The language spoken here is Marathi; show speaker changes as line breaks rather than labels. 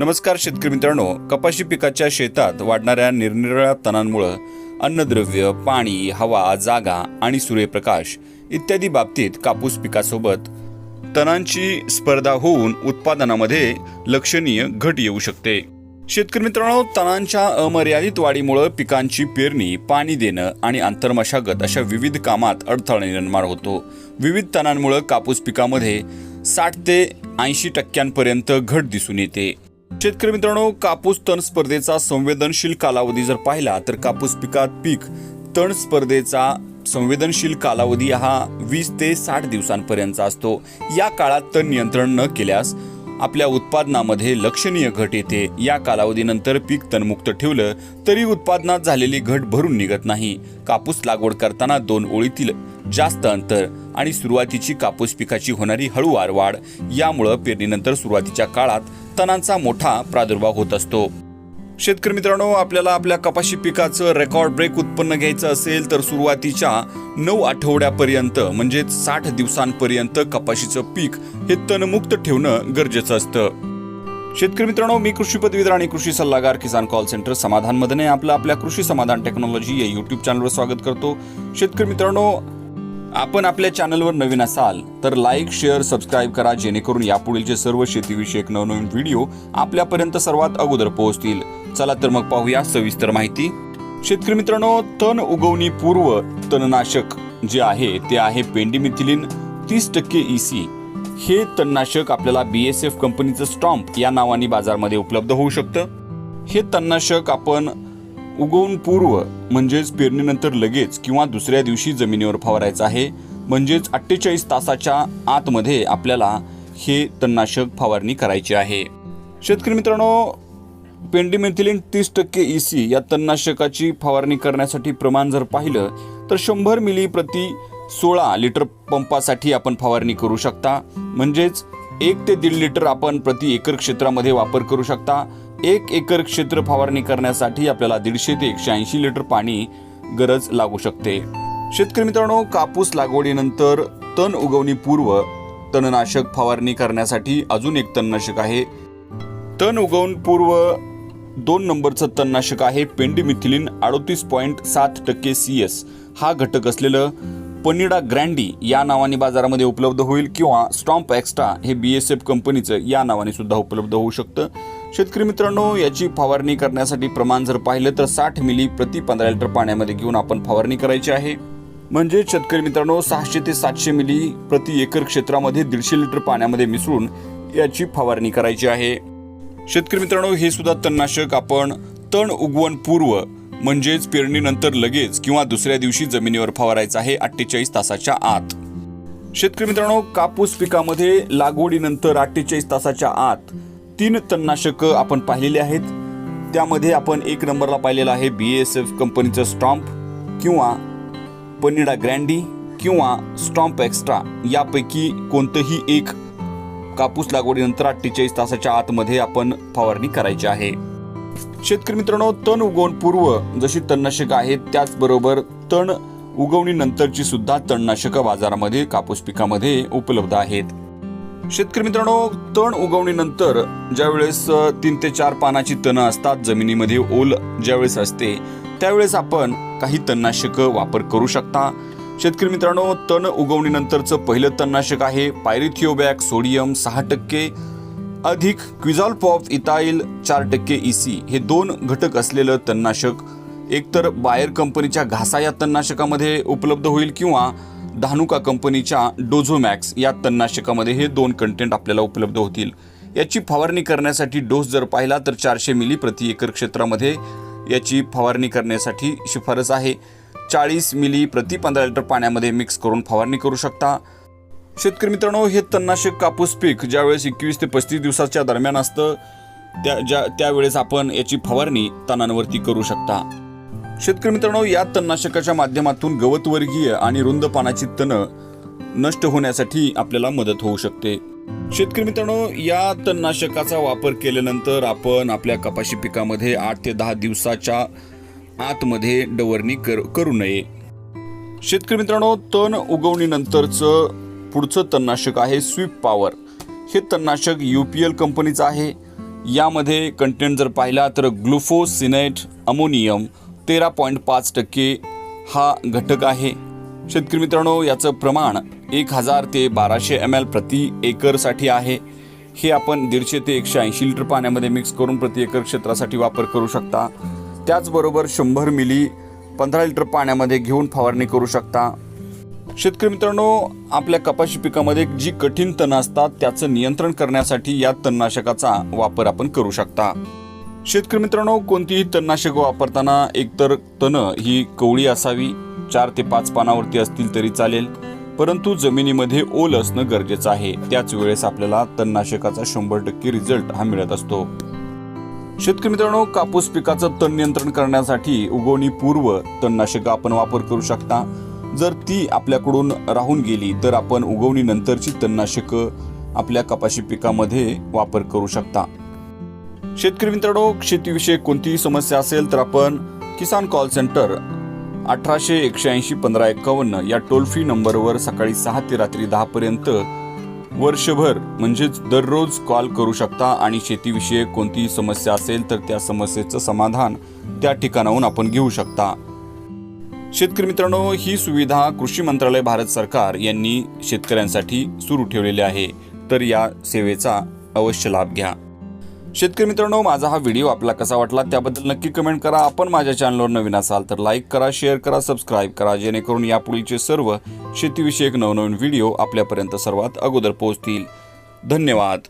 नमस्कार शेतकरी मित्रांनो कपाशी पिकाच्या शेतात वाढणाऱ्या निरनिराळ्या तणांमुळं अन्नद्रव्य पाणी हवा जागा आणि सूर्यप्रकाश इत्यादी बाबतीत कापूस पिकासोबत तणांची स्पर्धा होऊन उत्पादनामध्ये लक्षणीय घट येऊ शकते. शेतकरी मित्रांनो तणांच्या अमर्यादित वाढीमुळं पिकांची पेरणी पाणी देणं आणि आंतरमशागत अशा विविध कामात अडथळा निर्माण होतो. विविध तणांमुळं कापूस पिकामध्ये साठ ते ऐंशी टक्क्यांपर्यंत घट दिसून येते. शेतकरी मित्रांनो कापूस तण स्पर्धेचा संवेदनशील कालावधी जर पाहिला तर कापूस पिकात पीक तण स्पर्धेचा संवेदनशील कालावधी हा वीस ते साठ दिवसांपर्यंतचा असतो. या काळात तण नियंत्रण न केल्यास आपल्या उत्पादनामध्ये लक्षणीय घट येते. या कालावधीनंतर पीक तणमुक्त ठेवलं तरी उत्पादनात झालेली घट भरून निघत नाही. कापूस लागवड करताना दोन ओळीतील जास्त अंतर आणि सुरुवातीची कापूस पिकाची होणारी हळूवार वाढ यामुळं पेरणीनंतर सुरुवातीच्या काळात तणांचा मोठा प्रादुर्भाव होत असतो. शेतकरी मित्रांनो आपल्याला आपल्या कपाशी पिकाचं रेकॉर्ड ब्रेक उत्पन्न घ्यायचं असेल तर सुरुवातीच्या नऊ आठवड्यापर्यंत म्हणजेच साठ दिवसांपर्यंत कपाशीचं पीक हे तणमुक्त ठेवणं गरजेचं असतं. शेतकरी मित्रांनो मी कृषी पदवीधर आणि कृषी सल्लागार किसान कॉल सेंटर समाधान मधने आपलं आपल्या कृषी समाधान टेक्नॉलॉजी या युट्यूब चॅनलवर स्वागत करतो. शेतकरी मित्रांनो आपण आपल्या चॅनलवर नवीन असाल तर लाईक शेअर सबस्क्राईब करा जेणेकरून यापुढीलचे सर्व शेतीविषयक नवनवीन व्हिडिओ आपल्यापर्यंत सर्वात अगोदर पोहोचतील. चला तर मग पाहूया सविस्तर माहिती. शेतकरी मित्रांनो तण उगवणी पूर्व तणनाशक जे आहे ते आहे पेंडिमिथिलिन तीस टक्के ईसी हे तणनाशक आपल्याला बी एस एफ कंपनीचं स्टॉम्प या नावाने बाजारमध्ये उपलब्ध होऊ शकतं. हे तणनाशक आपण उगवून पूर्व म्हणजेच पेरणीनंतर लगेच किंवा दुसऱ्या दिवशी जमिनीवर फवारायचं आहे म्हणजेच अठ्ठेचाळीस तासाच्या आतमध्ये आपल्याला हे तणनाशक फवारणी करायची आहे. शेतकरी मित्रांनो पेंडिमेथिलिन तीस टक्के ई सी या तणनाशकाची फवारणी करण्यासाठी प्रमाण जर पाहिलं तर शंभर मिली प्रति सोळा लिटर पंपासाठी आपण फवारणी करू शकता. म्हणजेच एक ते दीड लिटर आपण प्रति एकर क्षेत्रामध्ये वापर करू शकता. एक एकर क्षेत्र फवारणी करण्यासाठी आपल्याला दीडशे ते एकशे ऐंशी लिटर पाणी गरज लागू शकते. शेतकरी मित्रांनो कापूस लागवडीनंतर तण उगवणी पूर्व तणनाशक फवारणी करण्यासाठी अजून एक तणनाशक आहे. तण उगवून पूर्व दोन नंबरचं तणनाशक आहे पेंडीमिथिलिन अडोतीस पॉईंट सात टक्के सी एस हा घटक असलेलं पनिडा ग्रँडी या नावाने बाजारामध्ये उपलब्ध होईल किंवा स्टॉम्प एक्स्ट्रा हे बी एस एफ कंपनीचं या नावाने सुद्धा उपलब्ध होऊ शकतं. शेतकरी मित्रांनो याची फवारणी करण्यासाठी प्रमाण जर पाहिलं तर साठ मिली प्रति पंधरा लिटर पाण्यामध्ये घेऊन आपण फवारणी करायची आहे. म्हणजे शेतकरी मित्रांनो सहाशे ते सातशे मिली प्रति एकर क्षेत्रामध्ये दीडशे लिटर पाण्यामध्ये मिसळून याची फवारणी करायची आहे. शेतकरी मित्रांनो हे सुद्धा तणनाशक आपण तण उगवण पूर्व म्हणजेच पेरणीनंतर लगेच किंवा दुसऱ्या दिवशी जमिनीवर फवारायचं आहे अठ्ठेचाळीस तासाच्या आत. शेतकरी मित्रांनो कापूस पिकामध्ये लागवडीनंतर अठ्ठेचाळीस तासाच्या आत तीन तणनाशक आपण पाहिलेले आहेत. त्यामध्ये आपण एक नंबरला पाहिलेला आहे बी एस एफ कंपनीचं स्टॉम्प किंवा पनिडा ग्रँडी किंवा स्टॉम्प एक्स्ट्रा. यापैकी कोणतंही एक कापूस लागवडीनंतर अठ्ठेचाळीस तासाच्या आतमध्ये आपण फवारणी करायची आहे. शेतकरी मित्रांनो तण उगवण पूर्व जशी तणनाशकं आहेत त्याचबरोबर तण उगवणीनंतरची सुद्धा तणनाशकं बाजारामध्ये कापूस पिकामध्ये उपलब्ध आहेत. शेतकरी मित्रांनो तण उगवणीनंतर ज्यावेळेस तीन ते चार पानाची तणं असतात जमिनीमध्ये ओल ज्यावेळेस असते त्यावेळेस आपण काही तणनाशकं वापर करू शकता. शेतकरी मित्रांनो तण उगवणीनंतरचं पहिलं तणनाशक आहे पायरिथिओबॅक सोडियम सहा टक्के अधिक क्विझॉल पॉफ इथाईल चार टक्के इसी हे दोन घटक असलेलं तणनाशक एकतर बायर कंपनीच्या घासा या तणनाशकामध्ये उपलब्ध होईल किंवा धानुका कंपनीच्या डोझोमॅक्स या तणनाशकामध्ये हे दोन कंटेंट आपल्याला उपलब्ध होतील. याची फवारणी करण्यासाठी डोस जर पाहिला तर चारशे मिली प्रति एकर क्षेत्रामध्ये याची फवारणी करण्यासाठी शिफारस आहे. चाळीस मिली प्रति पंधरा लिटर पाण्यामध्ये मिक्स करून फवारणी करू शकता. शेतकरी मित्रांनो हे तणनाशक कापूस पीक ज्यावेळेस एकवीस ते पस्तीस दिवसाच्या दरम्यान असतं त्या ज्या त्यावेळेस आपण याची फवारणी तणांवरती करू शकता. शेतकरी मित्रांनो या तणनाशकाच्या माध्यमातून गवतवर्गीय आणि रुंद पानाची तणं नष्ट होण्यासाठी आपल्याला मदत होऊ शकते. शेतकरी मित्रांनो या तणनाशकाचा वापर केल्यानंतर आपण आपल्या कपाशी पिकामध्ये आठ ते दहा दिवसाच्या आतमध्ये डवरणी कर करू नये. शेतकरी मित्रांनो तण उगवणीनंतरचं पुढचं तणनाशक आहे स्वीप पॉवर. हे तणनाशक यू पी एल कंपनीचं आहे. यामध्ये कंटेंट जर पाहिला तर ग्लुफोसिनेट अमोनियम तेरा पॉईंट पाच टक्के हा घटक आहे. शेतकरी मित्रांनो याचं प्रमाण एक हजार ते बाराशे एम एल प्रति एकरसाठी आहे. हे आपण दीडशे ते एकशे ऐंशी लिटर पाण्यामध्ये मिक्स करून प्रति एकर क्षेत्रासाठी वापर करू शकता. त्याचबरोबर शंभर मिली पंधरा लिटर पाण्यामध्ये घेऊन फवारणी करू शकता. शेतकरी मित्रांनो आपल्या कपाशी पिकामध्ये जी कठीण तण असतात त्याचं नियंत्रण करण्यासाठी या तणनाशकाचा वापर आपण करू शकता. शेतकरी मित्रांनो कोणतीही तणनाशक वापरताना एकतर तण ही कवळी असावी चार ते पाच पानावरती असतील तरी चालेल परंतु जमिनीमध्ये ओल असणं गरजेचं आहे. त्याच वेळेस आपल्याला तणनाशकाचा शंभर टक्के रिझल्ट हा मिळत असतो. शेतकरी मित्रांनो कापूस पिकाचं तण नियंत्रण करण्यासाठी उगवणी पूर्व तणनाशक आपण वापर करू शकता. जर ती आपल्याकडून राहून गेली तर आपण उगवणी नंतरची आपल्या कपाशी पिकामध्ये वापर करू शकता. शेतकरी मित्रांनो शेतीविषयक कोणतीही समस्या असेल तर आपण किसान कॉल सेंटर अठराशे एकशे ऐंशी पंधरा एकावन्न या टोल फ्री नंबरवर सकाळी सहा ते रात्री दहा पर्यंत वर्षभर म्हणजेच दररोज कॉल करू शकता आणि शेतीविषयक कोणतीही समस्या असेल तर त्या समस्येचं समाधान त्या ठिकाणाहून आपण घेऊ शकता. शेतकरी मित्रांनो ही सुविधा कृषी मंत्रालय भारत सरकार यांनी शेतकऱ्यांसाठी सुरू ठेवलेली आहे. तर या सेवेचा अवश्य लाभ घ्या. शेतकरी मित्रांनो माझा हा व्हिडिओ आपला कसा वाटला त्याबद्दल नक्की कमेंट करा. आपण माझ्या चॅनलवर नवीन असाल तर लाईक करा शेअर करा सबस्क्राईब करा जेणेकरून यापुढीलचे सर्व शेतीविषयक नवनवीन व्हिडिओ आपल्यापर्यंत सर्वात अगोदर पोहोचतील. धन्यवाद.